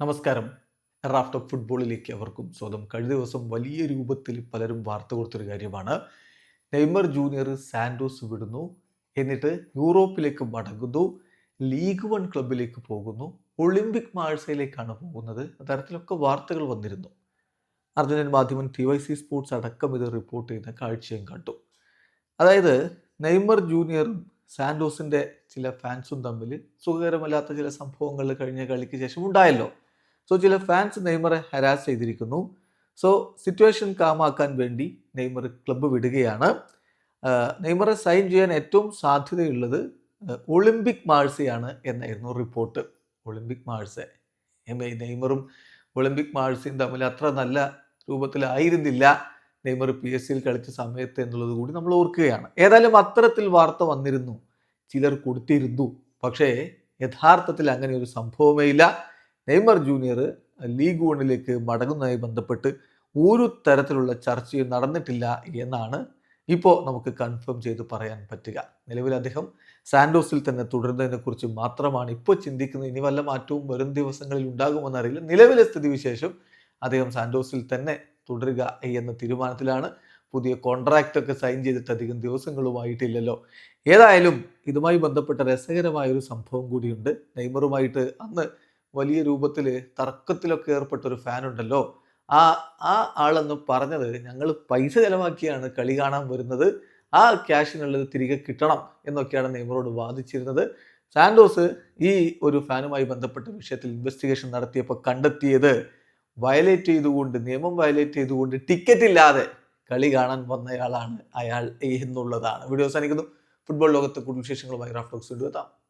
നമസ്കാരം. Raft of ഫുട്ബോളിലേക്ക് അവർക്കും സ്വന്തം കഴിഞ്ഞ ദിവസം വലിയ രൂപത്തിൽ പലരും വാർത്ത കൊടുത്തൊരു കാര്യമാണ്. നെയ്മർ ജൂനിയർ സാൻഡോസ് വിടുന്നു. എന്നിട്ട് യൂറോപ്പിലേക്ക് മടങ്ങുന്നു. ലീഗ് വൺ ക്ലബിലേക്ക് പോകുന്നു. ഒളിമ്പിക് മാഴ്സയിലേക്കാണ് പോകുന്നത്. അത്തരത്തിലൊക്കെ വാർത്തകൾ വന്നിരുന്നു. അർജന്റീൻ മാധ്യമം ടി വൈ സി സ്പോർട്സ് അടക്കം ഇത് റിപ്പോർട്ട് ചെയ്യുന്ന കാഴ്ചയും കണ്ടു. അതായത് നെയ്മർ ജൂനിയറും സാൻഡോസിന്റെ ചില ഫാൻസും തമ്മിൽ സുഖകരമല്ലാത്ത ചില സംഭവങ്ങൾ കഴിഞ്ഞ കളിക്ക് ശേഷം ഉണ്ടായല്ലോ. സോ ചില ഫാൻസ് നെയ്മറെ ഹരാസ് ചെയ്തിരിക്കുന്നു. സോ സിറ്റുവേഷൻ കാമാക്കാൻ വേണ്ടി നെയ്മർ ക്ലബ്ബ് വിടുകയാണ്. നെയ്മറെ സൈൻ ചെയ്യാൻ ഏറ്റവും സാധ്യതയുള്ളത് ഒളിമ്പിക് മാഴ്സയാണ് എന്നായിരുന്നു റിപ്പോർട്ട് ഒളിമ്പിക് മാഴ്സ. എം- നെയ്മറും ഒളിമ്പിക് മാഴ്സയും തമ്മിൽ അത്ര നല്ല രൂപത്തിലായിരുന്നില്ല നെയ്മർ പി എസ് സിയിൽ കളിച്ച സമയത്ത് എന്നുള്ളത് കൂടി നമ്മൾ ഓർക്കുകയാണ്. ഏതായാലും അത്തരത്തിൽ വാർത്ത വന്നിരുന്നു. ചിലർ കൊടുത്തിരുന്നു. പക്ഷേ യഥാർത്ഥത്തിൽ അങ്ങനെ ഒരു സംഭവമേ ഇല്ല. നെയ്മർ ജൂനിയർ ലീഗ് വണ്ണിലേക്ക് മടങ്ങുന്നതുമായി ബന്ധപ്പെട്ട് ഒരു തരത്തിലുള്ള ചർച്ചയും നടന്നിട്ടില്ല എന്നാണ് ഇപ്പോൾ നമുക്ക് കൺഫേം ചെയ്ത് പറയാൻ പറ്റുക. നിലവിൽ അദ്ദേഹം സാൻഡോസിൽ തന്നെ തുടരുന്നതിനെക്കുറിച്ച് മാത്രമാണ് ഇപ്പോൾ ചിന്തിക്കുന്നത്. ഇനി വല്ല മാറ്റവും വരും ദിവസങ്ങളിൽ ഉണ്ടാകുമെന്നറിയില്ല നിലവിലെ സ്ഥിതിവിശേഷം അദ്ദേഹം സാൻഡോസിൽ തന്നെ തുടരുക എന്ന തീരുമാനത്തിലാണ് പുതിയ കോൺട്രാക്റ്റ് ഒക്കെ സൈൻ ചെയ്തിട്ട് അധികം ദിവസങ്ങളുമായിട്ടില്ലല്ലോ ഏതായാലും ഇതുമായി ബന്ധപ്പെട്ട രസകരമായ ഒരു സംഭവം കൂടിയുണ്ട്. നെയ്മറുമായിട്ട് അന്ന് വലിയ രൂപത്തിൽ തർക്കത്തിലൊക്കെ ഏർപ്പെട്ട ഒരു ഫാൻ ഉണ്ടല്ലോ. ആ ആ ആളെന്ന് പറഞ്ഞത് ഞങ്ങൾ പൈസ ചെലവാക്കിയാണ് കളി കാണാൻ വരുന്നത്. ആ ക്യാഷിനുള്ളത് തിരികെ കിട്ടണം എന്നൊക്കെയാണ് നെയ്മറോട് വാദിച്ചിരുന്നത്. സാൻഡോസ് ഈ ഒരു ഫാനുമായി ബന്ധപ്പെട്ട വിഷയത്തിൽ ഇൻവെസ്റ്റിഗേഷൻ നടത്തിയപ്പോൾ കണ്ടെത്തിയത് വയലേറ്റ് ചെയ്തുകൊണ്ട് നിയമം വയലേറ്റ് ചെയ്തുകൊണ്ട് ടിക്കറ്റ് ഇല്ലാതെ കളി കാണാൻ വന്നയാളാണ് അയാൾ എന്നുള്ളതാണ്. വീഡിയോ അവസാനിക്കുന്നു. ഫുട്ബോൾ ലോകത്തെ കൂടുതൽ വിശേഷങ്ങളുമായി റാഫ്റ്റോക്സ് കൊണ്ടുവെത്താം